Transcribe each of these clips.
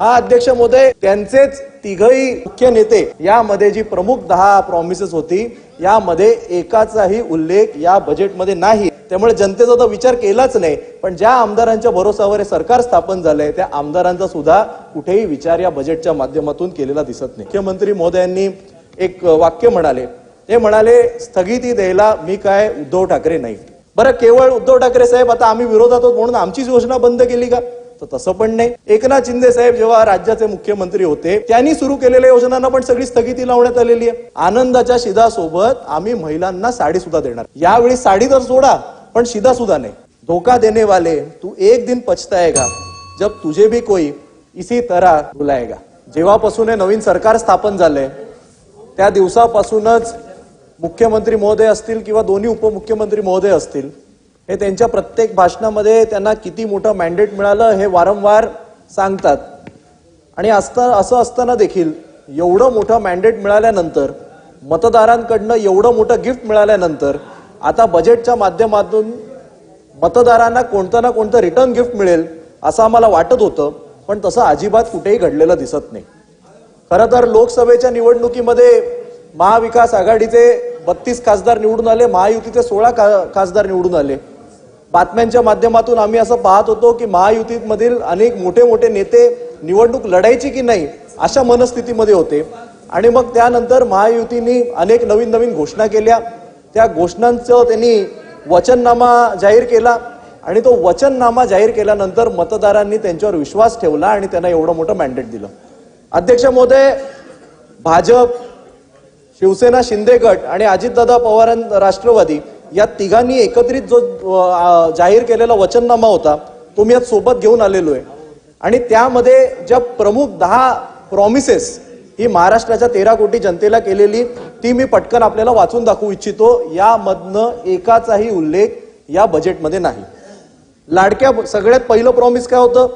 हा अध्यक्ष महोदय त्यांचेच तिघही मुख्य नेते. यामध्ये जी प्रमुख दहा प्रॉमिसेस होती यामध्ये एकाचाही उल्लेख या बजेटमध्ये नाही. त्यामुळे जनतेचा तर विचार केलाच नाही. पण ज्या आमदारांच्या भरोसावर हे सरकार स्थापन झालंय त्या आमदारांचा सुद्धा कुठेही विचार या बजेटच्या माध्यमातून केलेला दिसत नाही. मुख्यमंत्री मोदयांनी एक वाक्य म्हणाले. ते म्हणाले स्थगिती द्यायला मी काय उद्धव ठाकरे नाही. बरं केवळ उद्धव ठाकरे साहेब आता आम्ही विरोधात आहोत म्हणून आमचीच योजना बंद केली का? तर तसं पण नाही. एकनाथ शिंदे साहेब जेव्हा राज्याचे मुख्यमंत्री होते त्यांनी सुरू केलेल्या योजनांना पण सगळी स्थगिती लावण्यात आलेली आहे. आनंदाच्या शिधासोबत आम्ही महिलांना साडी सुद्धा देणार. यावेळी साडी तर सोडा पण शिधा सुद्धा नाही. धोका देने वाले तू एक दिन पछताएगा जब तुझे भी कोई इसी तरह बुलायगा जेव्हापासून हे नवीन सरकार स्थापन झालंय त्या दिवसापासूनच मुख्यमंत्री महोदय असतील किंवा दोन्ही उपमुख्यमंत्री महोदय असतील हे त्यांच्या प्रत्येक भाषणामध्ये त्यांना किती मोठं मॅन्डेट मिळालं हे वारंवार सांगतात. आणि असता असं असताना देखील एवढं मोठं मॅन्डेट मिळाल्यानंतर मतदारांकडनं एवढं मोठं गिफ्ट मिळाल्यानंतर आता बजेटच्या माध्यमातून मतदारांना कोणतं ना कोणतं रिटर्न गिफ्ट मिळेल असं आम्हाला वाटत होतं पण तसं अजिबात कुठेही घडलेलं दिसत नाही. खरं तर लोकसभेच्या निवडणुकीमध्ये महाविकास आघाडीचे बत्तीस खासदार निवडून आले महायुतीचे सोळा का खासदार निवडून आले. बातम्यांच्या माध्यमातून आम्ही असं पाहत होतो की महायुतीमधील अनेक मोठे मोठे नेते निवडणूक लढायची की नाही अशा मनस्थितीमध्ये होते. आणि मग त्यानंतर महायुतीने अनेक नवीन नवीन घोषणा केल्या. त्या घोषणांचं त्यांनी वचननामा जाहीर केला. आणि तो वचननामा जाहीर केल्यानंतर मतदारांनी त्यांच्यावर विश्वास ठेवला आणि त्यांना एवढं मोठं मॅन्डेट दिलं. अध्यक्ष महोदय भाजप शिवसेना शिंदे गट आणि अजितदादा पवार राष्ट्रवादी या तिघांनी एकत्रित जो जाहीर केलेला वचननामा होता तो मी आज सोबत घेऊन आलेलो आहे. आणि त्यामध्ये ज्या प्रमुख दहा प्रॉमिसेस ही महाराष्ट्राच्या तेरा कोटी जनतेला केलेली ती मी पटकन आपल्याला वाचून दाखवू इच्छितो. यामधनं एकाचाही उल्लेख या बजेटमध्ये नाही. लाडक्या सगळ्यात पहिलं प्रॉमिस काय होतं?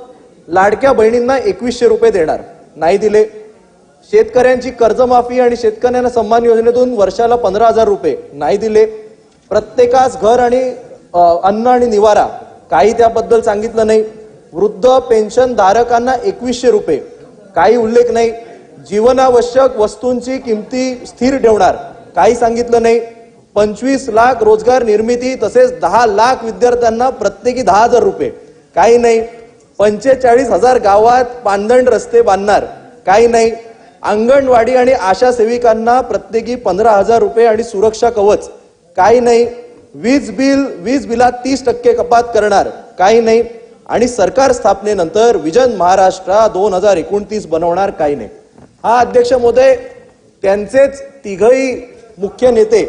लाडक्या बहिणींना एकवीसशे रुपये देणार. नाही दिले. शेतकऱ्यांची कर्जमाफी आणि शेतकऱ्यांना सन्मान योजनेतून वर्षाला पंधरा हजार रुपये नाही दिले. प्रत्येकास घर आणि अन्न आणि निवारा काही त्याबद्दल सांगितलं नाही. वृद्ध पेन्शन धारकांना एकवीसशे रुपये काही उल्लेख नाही. जीवनावश्यक वस्तूंची किमती स्थिर ठेवणार काही सांगितलं नाही. पंचवीस लाख रोजगार निर्मिती तसेच दहा लाख विद्यार्थ्यांना प्रत्येकी दहा हजार रुपये काही नाही. पंचेचाळीस हजार गावात पांदण रस्ते बांधणार काही नाही. अंगणवाडी आणि आशा सेविकांना प्रत्येकी पंधरा हजार रुपये आणि सुरक्षा कवच काही नाही. वीज बिल वीज बिलात तीस टक्के कपात करणार. काही नाही. आणि सरकार स्थापनेनंतर विजन महाराष्ट्र दोन हजार एकोणतीस बनवणार काही नाही. हा अध्यक्ष महोदय त्यांचेच तिघही मुख्य नेते.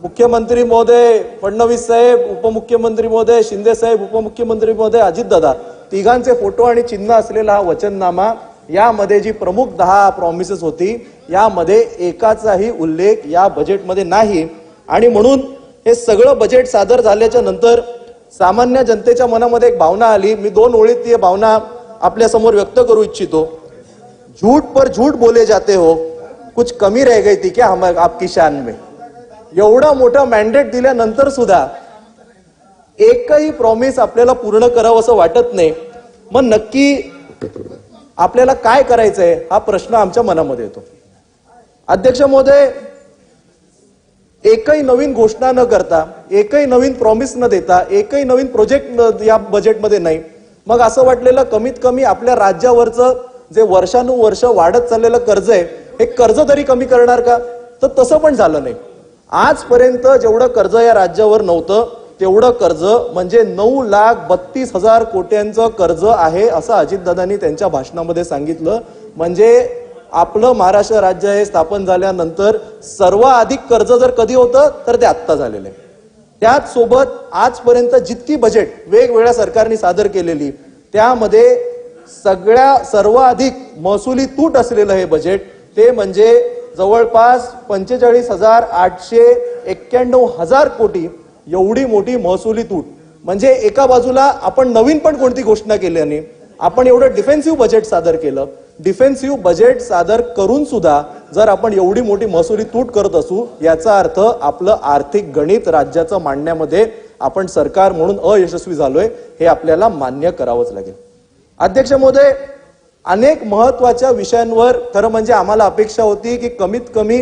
मुख्यमंत्री महोदय फडणवीस साहेब उपमुख्यमंत्री महोदय शिंदे साहेब उपमुख्यमंत्री महोदय अजितदादा. तिघांचे फोटो आणि चिन्ह असलेला हा वचननामा यामध्ये जी प्रमुख दहा प्रॉमिसेस होती यामध्ये एकाचाही उल्लेख या बजेटमध्ये नाही. आणि म्हणून हे सगळं बजेट सादर झाल्याच्यानंतर सामान्य जनतेच्या मनामध्ये एक भावना आली. मी दोन ओळीत ती भावना आपल्यासमोर व्यक्त करू इच्छितो. झूठ पर झूठ बोले जाते हो. कुछ कमी रह गई थी क्या हम आपकी शान में? एवढा मोठा मॅन्डेट दिल्यानंतर सुद्धा एकही प्रॉमिस आपल्याला पूर्ण करावं असं वाटत नाही. मग नक्की आपल्याला काय करायचंय हा प्रश्न आमच्या मनामध्ये येतो. अध्यक्ष महोदय एकही नवीन घोषणा न करता एकही नवीन प्रॉमिस न देता एकही नवीन प्रोजेक्ट या बजेटमध्ये नाही. मग असं वाटलेलं कमीत कमी आपल्या राज्यावरचं जे वर्षानुवर्ष वाढत चाललेलं कर्ज आहे हे कर्ज तरी कमी करणार का? तर तसं पण झालं नाही. आजपर्यंत जेवढं कर्ज या राज्यावर नव्हतं तेवढं कर्ज म्हणजे नऊ लाख बत्तीस हजार कोट्यांचं कर्ज आहे असं अजितदादांनी त्यांच्या भाषणामध्ये सांगितलं. म्हणजे आपलं महाराष्ट्र राज्य हे स्थापन झाल्यानंतर सर्वाधिक कर्ज जर कधी होतं तर ते आत्ता झालेलं आहे. त्याच सोबत आजपर्यंत जितकी बजेट वेगवेगळ्या सरकारने सादर केलेली त्यामध्ये सगळ्या सर्वाधिक महसुली तूट असलेलं हे बजेट ते म्हणजे जवळपास पंचेचाळीस हजार आठशे एक्क्याण्णव हजार कोटी एवढी मोठी महसुली तूट. म्हणजे एका बाजूला आपण नवीन पण कोणती घोषणा केली आपण एवढं डिफेन्सिव्ह बजेट सादर केलं डिफेन्सिव्ह बजेट सादर करून सुद्धा जर आपण एवढी मोठी महसुली तूट करत असू याचा अर्थ आपलं आर्थिक गणित राज्याचं मांडण्यामध्ये आपण सरकार म्हणून अयशस्वी झालोय हे आपल्याला मान्य करावंच लागेल. अध्यक्ष महोदय अनेक महत्त्वाच्या विषयांवर खरं म्हणजे आम्हाला अपेक्षा होती की कमीत कमी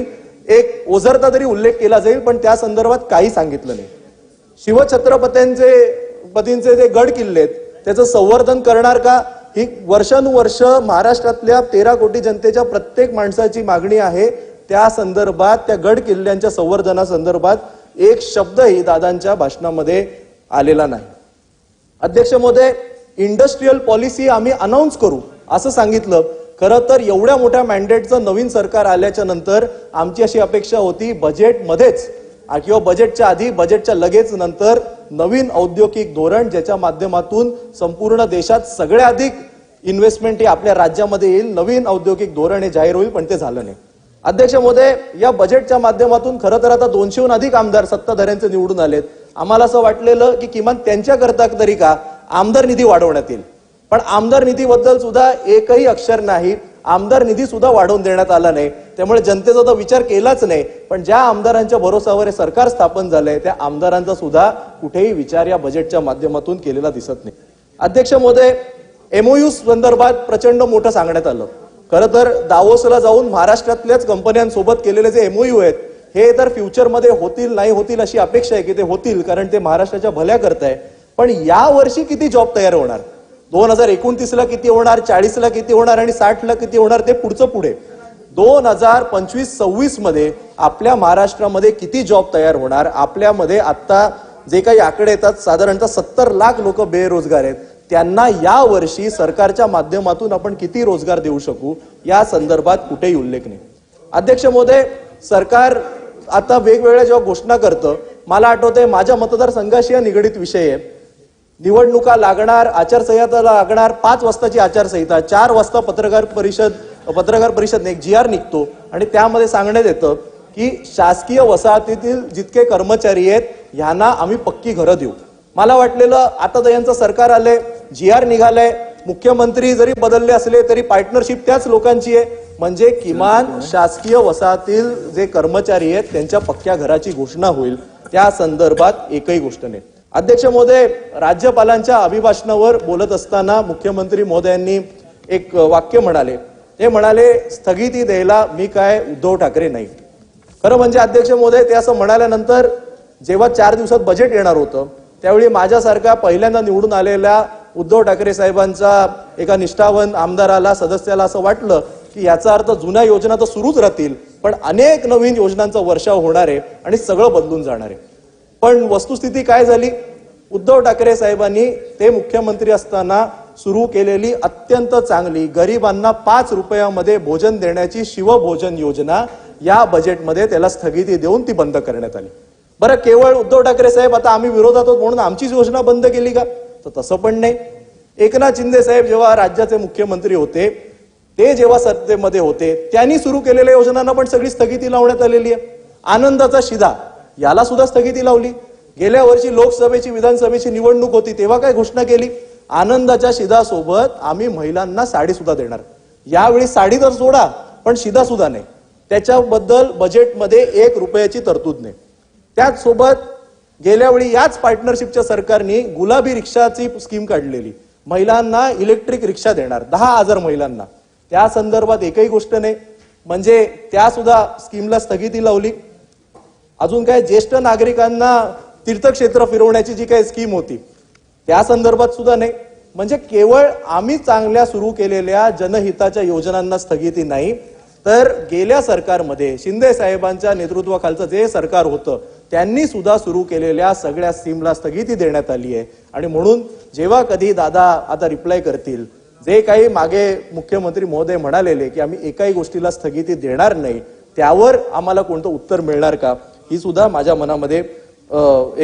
एक ओझरता तरी उल्लेख केला जाईल पण त्या संदर्भात काही सांगितलं नाही. शिवछत्रपतींचे पतींचे जे गड किल्ले आहेत त्याचं संवर्धन करणार का? ही वर्षानुवर्ष महाराष्ट्रातल्या तेरा कोटी जनतेच्या प्रत्येक माणसाची मागणी आहे. त्या संदर्भात त्या गड किल्ल्यांच्या संवर्धनासंदर्भात एक शब्दही दादांच्या भाषणामध्ये आलेला नाही. अध्यक्ष महोदय इंडस्ट्रीयल पॉलिसी आम्ही अनाऊन्स करू असं सांगितलं. खरं तर एवढ्या मोठ्या मॅन्डेटचं नवीन सरकार आल्याच्यानंतर आमची अशी अपेक्षा होती बजेटमध्येच किंवा बजेटच्या आधी बजेटच्या लगेच नंतर नवीन औद्योगिक धोरण ज्याच्या माध्यमातून संपूर्ण देशात सगळ्या अधिक इन्व्हेस्टमेंट ही आपल्या राज्यामध्ये येईल नवीन औद्योगिक धोरण हे जाहीर होईल पण ते झालं नाही. अध्यक्ष महोदय या बजेटच्या माध्यमातून खरं तर आता दोनशेहून अधिक आमदार सत्ताधाऱ्यांचे निवडून आलेत. आम्हाला असं वाटलेलं की किमान त्यांच्याकरता तरी का आमदार निधी वाढवण्यात येईल. पण आमदार निधीबद्दल सुद्धा एकही अक्षर नाही. आमदार निधी सुद्धा वाढवून देण्यात आला नाही. त्यामुळे जनतेचा तर विचार केलाच नाही. पण ज्या आमदारांच्या भरोसावर हे सरकार स्थापन झालंय त्या आमदारांचा सुद्धा कुठेही विचार या बजेटच्या माध्यमातून केलेला दिसत नाही. अध्यक्ष महोदय एमओयू संदर्भात प्रचंड मोठं सांगण्यात आलं. खरं तर दावोसला जाऊन महाराष्ट्रातल्याच कंपन्यांसोबत केलेले जे एमओयू आहेत हे तर फ्युचरमध्ये होतील नाही होतील अशी अपेक्षा आहे की ते होतील कारण ते महाराष्ट्राच्या भल्या करताय. पण या वर्षी किती जॉब तयार होणार? दोन हजार एकोणतीसला किती होणार चाळीसला किती होणार आणि साठला किती होणार ते पुढचं पुढे. दोन हजार पंचवीस सव्वीसमध्ये आपल्या महाराष्ट्रामध्ये किती जॉब तयार होणार? आपल्यामध्ये आता जे काही आकडे येतात साधारणतः सत्तर लाख लोक बेरोजगार आहेत. त्यांना या वर्षी सरकारच्या माध्यमातून आपण किती रोजगार देऊ शकू? या संदर्भात कुठेही उल्लेख नाही. अध्यक्ष महोदय सरकार आता वेगवेगळ्या जेव्हा घोषणा करतं मला आठवतंय माझ्या मतदारसंघाशी या निगडीत विषय आहे. निवडणुका लागणार आचारसंहिता लागणार पाच वाजताची आचारसंहिता चार वाजता पत्रकार परिषद पत्रकार परिषद एक जी आर निघतो आणि त्यामध्ये सांगण्यात येतं की शासकीय वसाहतीतील जितके कर्मचारी आहेत ह्यांना आम्ही पक्की घरं देऊ. मला वाटलेलं आता तर यांचं सरकार आलंय जी आर निघालंय. मुख्यमंत्री जरी बदलले असले तरी पार्टनरशिप त्याच लोकांची आहे. म्हणजे किमान शासकीय वसाहतील जे कर्मचारी आहेत त्यांच्या पक्क्या घराची घोषणा होईल. त्या संदर्भात एकही गोष्ट नाही. अध्यक्ष महोदय राज्यपालांच्या अभिभाषणावर बोलत असताना मुख्यमंत्री महोदयांनी एक वाक्य म्हणाले ते म्हणाले स्थगिती द्यायला मी काय उद्धव ठाकरे नाही. खरं म्हणजे अध्यक्ष महोदय ते असं म्हणाल्यानंतर जेव्हा चार दिवसात बजेट येणार होतं त्यावेळी माझ्यासारख्या पहिल्यांदा निवडून आलेल्या उद्धव ठाकरे साहेबांचा एका निष्ठावन आमदाराला सदस्याला असं वाटलं की याचा अर्थ जुन्या योजना तर सुरूच राहतील पण अनेक नवीन योजनांचा वर्षाव होणार आहे आणि सगळं बदलून जाणार आहे. पण वस्तुस्थिती काय झाली? उद्धव ठाकरे साहेबांनी ते मुख्यमंत्री असताना सुरू केलेली अत्यंत चांगली गरिबांना पाच रुपयामध्ये भोजन देण्याची शिवभोजन योजना या बजेटमध्ये त्याला स्थगिती देऊन ती बंद करण्यात आली. बरं केवळ उद्धव ठाकरे साहेब आता आम्ही विरोधात आहोत म्हणून आमचीच योजना बंद केली का? तर तसं पण नाही. एकनाथ शिंदे साहेब जेव्हा राज्याचे मुख्यमंत्री होते ते जेव्हा सत्तेमध्ये होते त्यांनी सुरू केलेल्या योजनांना पण सगळी स्थगिती लावण्यात आलेली आहे. आनंदाचा शिधा याला सुद्धा स्थगिती लावली. गेल्या वर्षी लोकसभेची विधानसभेची निवडणूक होती तेव्हा काय घोषणा केली? आनंदाच्या शिधासोबत आम्ही महिलांना साडी सुद्धा देणार. यावेळी साडी तर सोडा पण शिधा सुद्धा नाही. त्याच्याबद्दल बजेटमध्ये एक रुपयाची तरतूद नाही. त्याचसोबत गेल्या वेळी याच पार्टनरशिपच्या सरकारने गुलाबी रिक्षाची स्कीम काढलेली. महिलांना इलेक्ट्रिक रिक्षा देणार दहा हजार महिलांना. त्या संदर्भात एकही गोष्ट नाही. म्हणजे त्या सुद्धा स्कीमला स्थगिती लावली. अजून काय ज्येष्ठ नागरिकांना तीर्थक्षेत्र फिरवण्याची जी काही स्कीम होती त्या संदर्भात सुद्धा नाही. म्हणजे केवळ आम्ही चांगल्या सुरू केलेल्या जनहिताच्या योजनांना स्थगिती नाही तर गेल्या सरकारमध्ये शिंदे साहेबांच्या नेतृत्वाखालचं जे सरकार होतं त्यांनी सुद्धा सुरू केलेल्या सगळ्या स्कीमला स्थगिती देण्यात आली आहे. आणि म्हणून जेव्हा कधी दादा आता रिप्लाय करतील जे काही मागे मुख्यमंत्री महोदय म्हणालेले की आम्ही एकाही गोष्टीला स्थगिती देणार नाही त्यावर आम्हाला कोणतं उत्तर मिळणार का? ही सुद्धा माझ्या मनामध्ये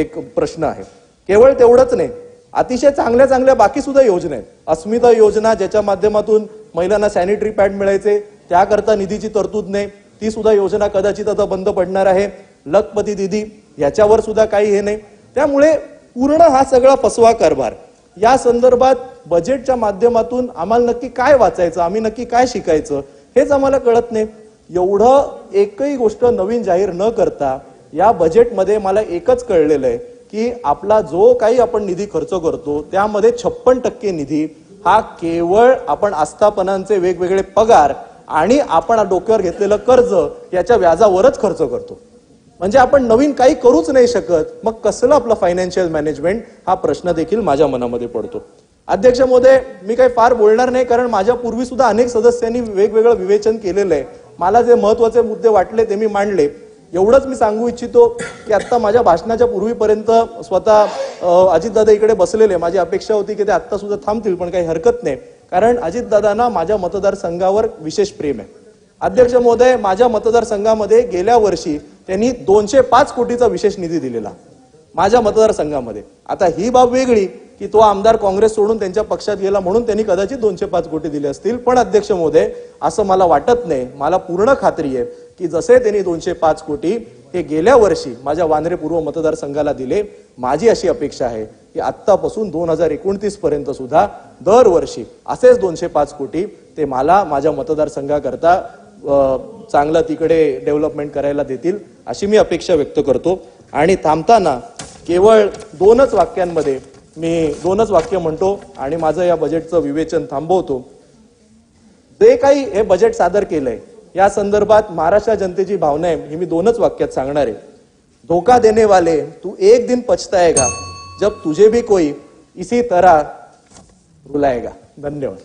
एक प्रश्न आहे. केवळ तेवढंच नाही अतिशय चांगल्या चांगल्या बाकी सुद्धा योजना आहेत. अस्मिता योजना ज्याच्या माध्यमातून महिलांना सॅनिटरी पॅड मिळायचे त्याकरता निधीची तरतूद नाही ती सुद्धा योजना कदाचित आता बंद पडणार आहे. लखपती दिदी याच्यावर सुद्धा काही हे नाही. त्यामुळे पूर्ण हा सगळा फसवा कारभार. या संदर्भात बजेटच्या माध्यमातून आम्हाला नक्की काय वाचायचं आम्ही नक्की काय शिकायचं हेच आम्हाला कळत नाही. एवढं एकही गोष्ट नवीन जाहीर न करता या बजेटमध्ये मला एकच कळलेलं आहे. की आपला जो काही आपण निधी खर्च करतो त्यामध्ये छप्पन टक्के निधी हा केवळ आपण आस्थापनांचे वेगवेगळे पगार आणि आपण डोक्यावर घेतलेलं कर्ज याच्या व्याजावरच खर्च करतो. म्हणजे आपण नवीन काही करूच नाही शकत. मग कसलं आपलं फायनान्शियल मॅनेजमेंट हा प्रश्न देखील माझ्या मनामध्ये पडतो. अध्यक्ष मोदे मी काही फार बोलणार नाही कारण माझ्या पूर्वी सुद्धा अनेक सदस्यांनी वेगवेगळं विवेचन केलेलं आहे. मला जे महत्त्वाचे मुद्दे वाटले ते मी मांडले. एवढंच मी सांगू इच्छितो की आता माझ्या भाषणाच्या पूर्वीपर्यंत स्वतः अजितदादा इकडे बसलेले. माझी अपेक्षा होती की ते आत्ता सुद्धा थांबतील पण काही हरकत नाही. कारण अजितदादांना माझ्या मतदारसंघावर विशेष प्रेम आहे. अध्यक्ष महोदय माझ्या मतदारसंघामध्ये गेल्या वर्षी त्यांनी दोनशे पाच कोटीचा विशेष निधी दिलेला. माझ्या मतदारसंघामध्ये. आता ही बाब वेगळी की तो आमदार काँग्रेस सोडून त्यांच्या पक्षात गेला म्हणून त्यांनी कदाचित दोनशे पाच कोटी दिले असतील. पण अध्यक्ष महोदय असं मला वाटत नाही. मला पूर्ण खात्री आहे की जसे त्यांनी दोनशे पाच कोटी हे गेल्या वर्षी माझ्या वांद्रे पूर्व मतदारसंघाला दिले माझी अशी अपेक्षा आहे की आत्तापासून दोन हजार एकोणतीस पर्यंत सुद्धा दरवर्षी असेच दोनशे पाच कोटी ते मला माझ्या मतदारसंघाकरता चांगलं तिकडे डेव्हलपमेंट करायला देतील अशी मी अपेक्षा व्यक्त करतो. आणि थांबताना केवळ दोनच वाक्यांमध्ये मी दोनच वाक्य म्हणतो आणि माझं या बजेटचं विवेचन थांबवतो. जे काही हे बजेट सादर केलंय या संदर्भात महाराष्ट्र जनतेची भावना आहे ही मी दोनच वाक्यात सांगणार आहे. धोका देने वाले तू एक दिन पछताएगा जब तुझे भी कोई इसी तरह रुलाएगा धन्यवाद.